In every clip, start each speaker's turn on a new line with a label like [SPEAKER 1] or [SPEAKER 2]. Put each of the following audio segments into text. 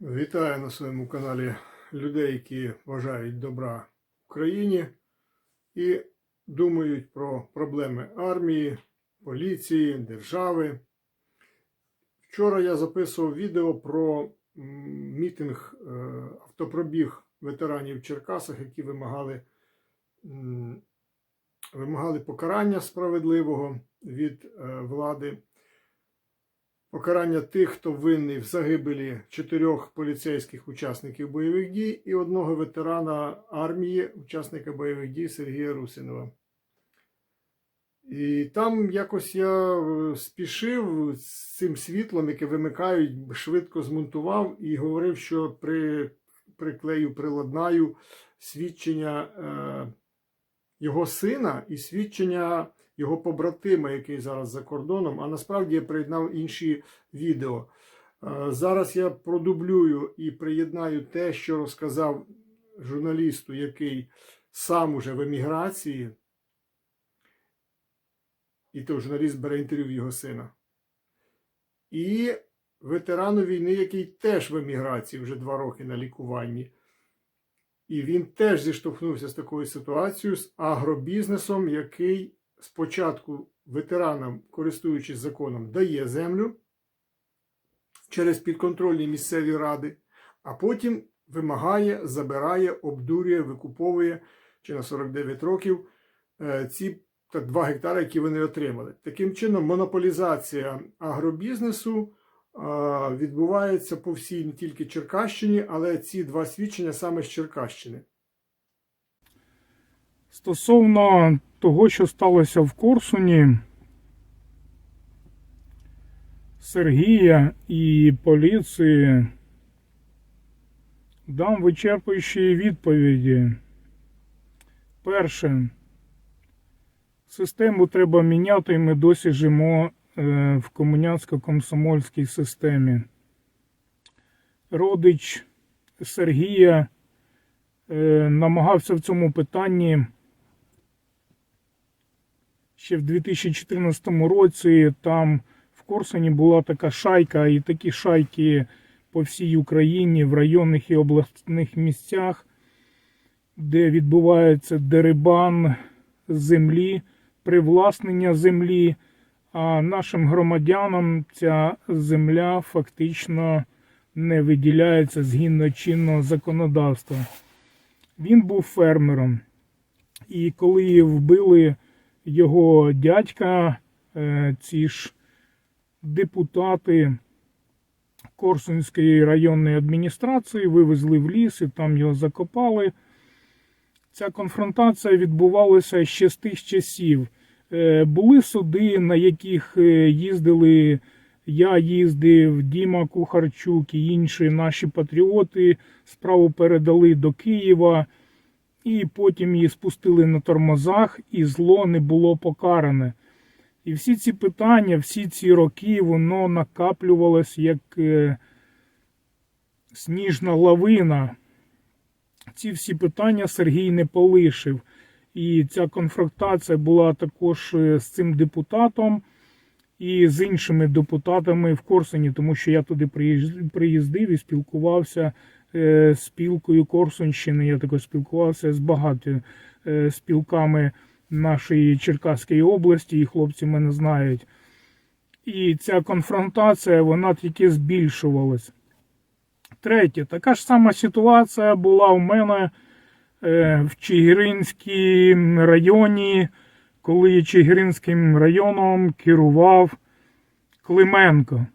[SPEAKER 1] Вітаю на своєму каналі людей, які бажають добра Україні і думають про проблеми армії, поліції, держави. Вчора я записував відео про мітинг, е, автопробіг ветеранів в Черкасах, які вимагали, вимагали покарання справедливого від е, влади покарання тих, хто винний в загибелі чотирьох поліцейських учасників бойових дій і одного ветерана армії, учасника бойових дій Сергія Русинова. І там якось я е, спішив з цим світлом, яке вимикають, швидко змонтував і говорив, що при, приклею, приладнаю свідчення е, його сина і свідчення його побратима, який зараз за кордоном, а насправді я приєднав інші відео. Е, Зараз я продублюю і приєднаю те, що розказав журналісту, який сам уже в еміграції, і то журналіст бере інтерв'ю його сина. І ветерану війни, який теж в еміграції вже два роки на лікуванні. І він теж зіштовхнувся з такою ситуацією з агробізнесом, який спочатку ветеранам, користуючись законом, дає землю через підконтрольні місцеві ради, а потім вимагає, забирає, обдурює, викуповує чи на 49 років е, ці та 2 гектари, які вони отримали. Таким чином, монополізація агробізнесу е, відбувається по всій не тільки Черкащині, але ці два свідчення саме з Черкащини.
[SPEAKER 2] Стосовно того, що сталося в Корсуні, Сергія і поліції, дам вичерпуючі відповіді. Перше, систему треба міняти, і ми досі живемо е, в комуняцько-комсомольській системі. Родич Сергія е, намагався в цьому питанні ще в 2014 році там в Корсуні була така шайка, і такі шайки по всій Україні в районних і обласних місцях, де відбувається дерибан землі, привласнення землі. А нашим громадянам ця земля фактично не виділяється згідно чинного законодавства. Він був фермером. І коли вбили його дядька, е, ці ж депутати Корсунської районної адміністрації вивезли в ліс і там його закопали. Ця конфронтація відбувалася ще з тих часів. Е, Були суди, на яких е, їздили. Я їздив, Діма Кухарчук і інші наші патріоти. Справу передали до Києва і потім її спустили на тормозах, і зло не було покаране. І всі ці питання, всі ці роки, воно накаплювалось як е, сніжна лавина. Ці всі питання Сергій не полишив. І ця конфронтація була також е, з цим депутатом і з іншими депутатами в Корсуні, тому що я туди приїздив і спілкувався спілкою Корсунщини. Я також спілкувався з багатьма е, спілками нашої Черкаської області, і хлопці мене знають. І ця конфронтація вона тільки збільшувалась. Третє, така ж сама ситуація була у мене е, в Чигиринській районі, коли Чигиринським районом керував Клименко.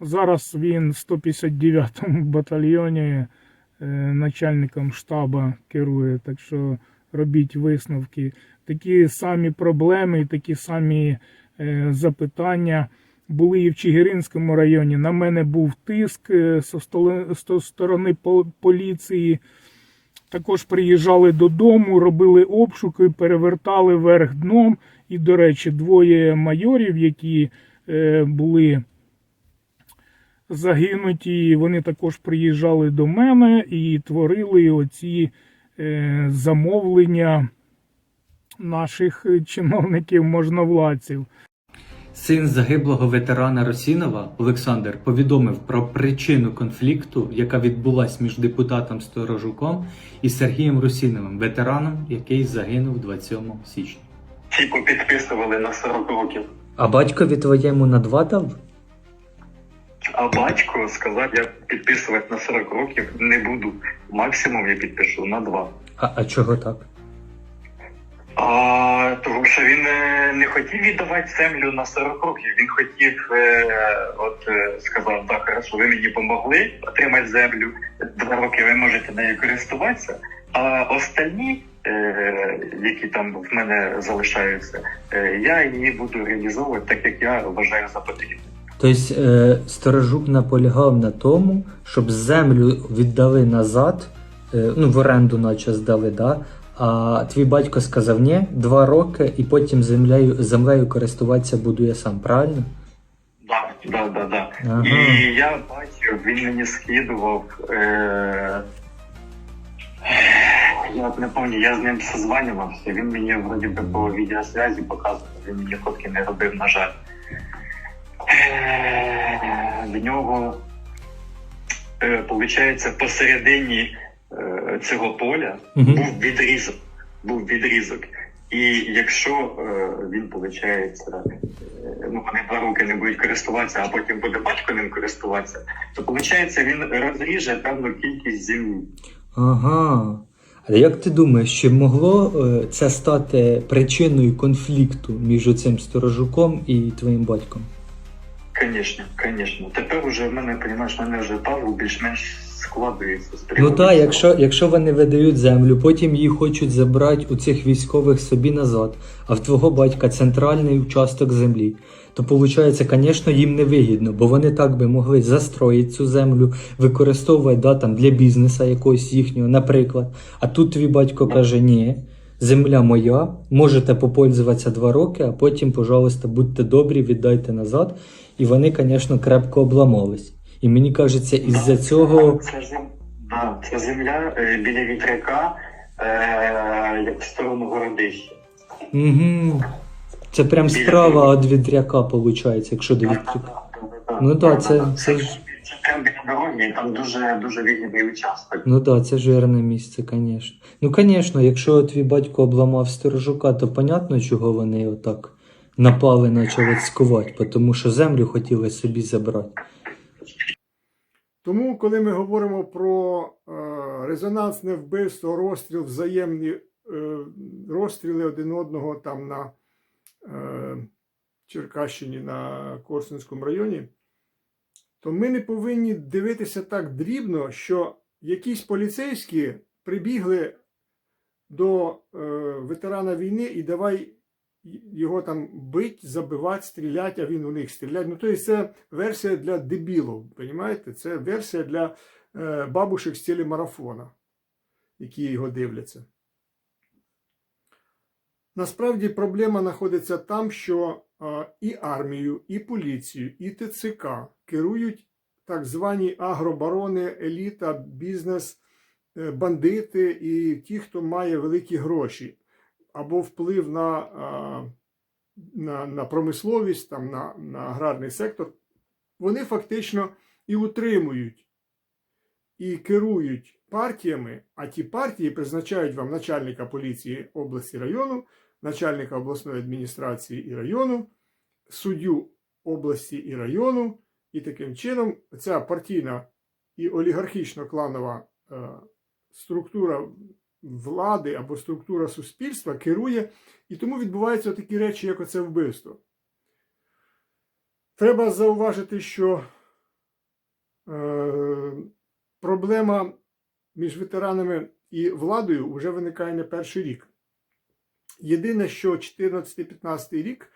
[SPEAKER 2] Зараз він в 159-му батальйоні е, начальником штаба керує, так що робіть висновки. Такі самі проблеми такі самі е, запитання були і в Чигиринському районі. На мене був тиск е, з сторони по- поліції. Також приїжджали додому, робили обшуки, перевертали вверх дном. І, до речі, двоє майорів, які е, були загинуті, вони також приїжджали до мене і творили оці е, замовлення наших чиновників можновладців.
[SPEAKER 3] Син загиблого ветерана Росінова Олександр повідомив про причину конфлікту, яка відбулась між депутатом Сторожуком і Сергієм Русіновим, ветераном, який загинув 27 січня.
[SPEAKER 4] Типу підписували на 40 років.
[SPEAKER 3] А батькові твоєму на два дав?
[SPEAKER 4] А батько сказав, я підписувати на 40 років не буду. Максимум я підпишу на 2.
[SPEAKER 3] А, а чого так?
[SPEAKER 4] А тому що він е, не хотів віддавати землю на 40 років. Він хотів, е, от е, сказав, так, хорошо, ви мені допомогли отримати землю. Два роки ви можете нею користуватися. А остальні, е, які там в мене залишаються, е, я її буду реалізовувати так, як я вважаю за потрібне.
[SPEAKER 3] Тобто е, Сторожук наполягав на тому, щоб землю віддали назад, е, ну в оренду наче здали, да? а твій батько сказав ні, два роки, і потім землею, землею користуватися буду я сам, правильно?
[SPEAKER 4] Да, да, да.
[SPEAKER 3] Ага.
[SPEAKER 4] І я бачив, він мені скидував. Е... Я не пам'ятаю, я з ним созванювався. Він мені вроді би по відеосвязі показував, він мені фотки не робив, на жаль. Е, В нього, е, виходить, посередині е, цього поля був відрізок. Був відрізок. І якщо е, він, виходить, е, ну, вони два роки не будуть користуватися, а потім буде батько ним користуватися, то виходить, він розріже певну кількість землі.
[SPEAKER 3] Ага. А як ти думаєш, чи могло е, це стати причиною конфлікту між цим Сторожуком і твоїм батьком?
[SPEAKER 4] Звісно, звісно. Тепер уже в мене, в мене вже пазл більш-менш складується.
[SPEAKER 3] Ну так, якщо, якщо вони видають землю, потім її хочуть забрати у цих військових собі назад, а в твого батька центральний участок землі, то виходить, звісно, їм не вигідно, бо вони так би могли застроїти цю землю, використовувати да, там, для бізнесу якогось їхнього, наприклад. А тут твій батько каже: ні, земля моя, можете попользуватися два роки, а потім, пожалуйста, будьте добрі, віддайте назад. І вони, звісно, крепко обламались. І мені кажеться, із-за цього.
[SPEAKER 4] Це, зем... да, це земля е, біля вітряка, е, як в сторону городища.
[SPEAKER 3] Угу. Це прям справа від вітряка, виходить, якщо до вітряка. Ну да, це- це ж-
[SPEAKER 4] Це біля дороги, там дуже, дуже вигідний участок.
[SPEAKER 3] Ну так, да, це жирне місце, звісно. Ну, звісно, якщо твій батько обламав сторожука, то понятно, чого вони отак напали, почали цькувати, тому що землю хотіли собі забрати.
[SPEAKER 1] Тому, коли ми говоримо про е, резонансне вбивство, розстріл, взаємні е, розстріли один одного там на е, Черкащині, на Корсунському районі, то ми не повинні дивитися так дрібно, що якісь поліцейські прибігли до е, ветерана війни і давай його там бить, забивати, стріляти, а він у них стріляє. Ну, тобто це версія для дебілів, розумієте? Це версія для е, бабушек з телемарафона, які його дивляться. Насправді проблема знаходиться там, що е, і армію, і поліцію, і ТЦК керують так звані агробарони, еліта, бізнес, е, бандити і ті, хто має великі гроші або вплив на, на, на промисловість, там, на, на аграрний сектор, вони фактично і утримують і керують партіями, а ті партії призначають вам начальника поліції області району, начальника обласної адміністрації і району, суддю області і району, і таким чином ця партійна і олігархічно-кланова е, структура влади або структура суспільства керує, і тому відбуваються такі речі, як оце вбивство. Треба зауважити, що е, проблема між ветеранами і владою вже виникає не перший рік. Єдине, що 14-15 рік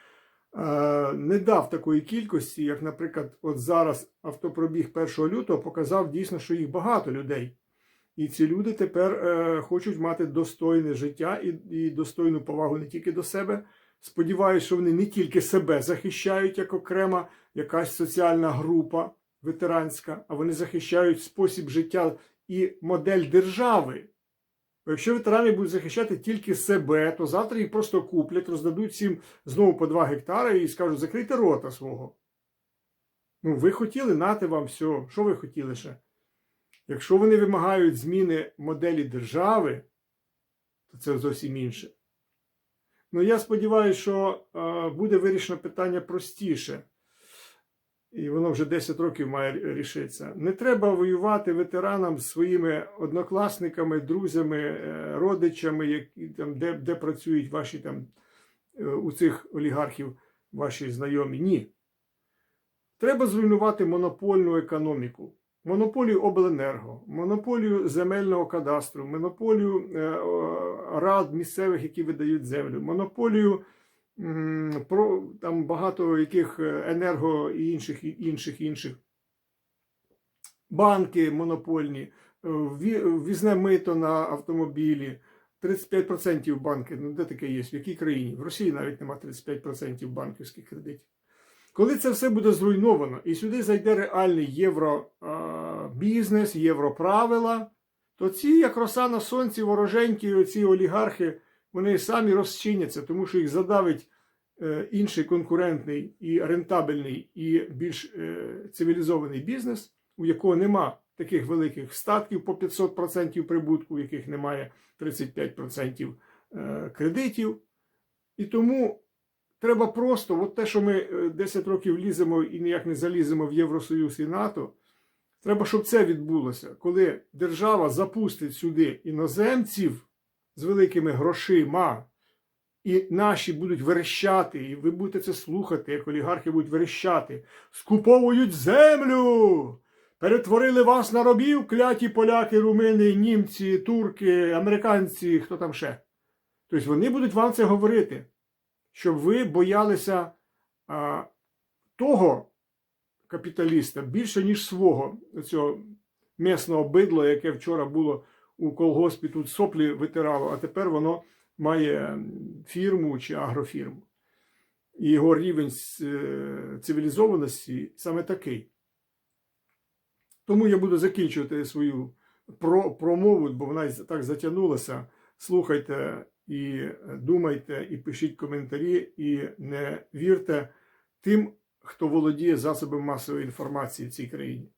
[SPEAKER 1] е, не дав такої кількості, як, наприклад, от зараз автопробіг 1 лютого показав дійсно, що їх багато людей. І ці люди тепер е, хочуть мати достойне життя і, і достойну повагу не тільки до себе. Сподіваюся, що вони не тільки себе захищають як окрема якась соціальна група ветеранська, а вони захищають спосіб життя і модель держави, Бо якщо ветерани будуть захищати тільки себе, то завтра їх просто куплять, роздадуть всім знову по 2 гектари і скажуть, закрийте рота свого. Ну, ви хотіли, нати вам все. Що ви хотіли ще? Якщо вони вимагають зміни моделі держави, то це зовсім інше. Ну, я сподіваюся, що е, буде вирішено питання простіше. І воно вже 10 років має рішитися. Не треба воювати ветеранам з своїми однокласниками, друзями, е, родичами, які там, де, де працюють ваші там е, у цих олігархів, ваші знайомі. Ні. Треба зруйнувати монопольну економіку, монополію обленерго, монополію земельного кадастру, монополію е, рад місцевих, які видають землю, монополію про там багато яких е, енерго і інших інших інших банки монопольні, е, візне мито на автомобілі. 35% банки, ну де таке є? В якій країні? В Росії навіть нема 35% банківських кредитів. Коли це все буде зруйновано і сюди зайде реальний євробізнес, європравила, то ці, як роса на сонці, вороженькі, оці олігархи, вони самі розчиняться, тому що їх задавить е, інший конкурентний і рентабельний, і більш е, цивілізований бізнес, у якого нема таких великих статків по 500% прибутку, у яких немає 35% е, кредитів. І тому треба просто, от те, що ми е, 10 років ліземо і ніяк не заліземо в Євросоюз і НАТО, треба, щоб це відбулося, коли держава запустить сюди іноземців з великими грошима, і наші будуть верещати, і ви будете це слухати, як олігархи будуть верещати, скуповують землю. Перетворили вас на робів, кляті поляки, румини, німці, турки, американці, хто там ще. Тобто вони будуть вам це говорити, щоб ви боялися а, того капіталіста більше, ніж свого цього м'ясного бидла, яке вчора було у колгоспі, тут соплі витирало, а тепер воно має фірму чи агрофірму. І його рівень е, цивілізованості саме такий. Тому я буду закінчувати свою промову, бо вона так затягнулася. Слухайте і думайте, і пишіть коментарі, і не вірте тим, хто володіє засобами масової інформації в цій країні.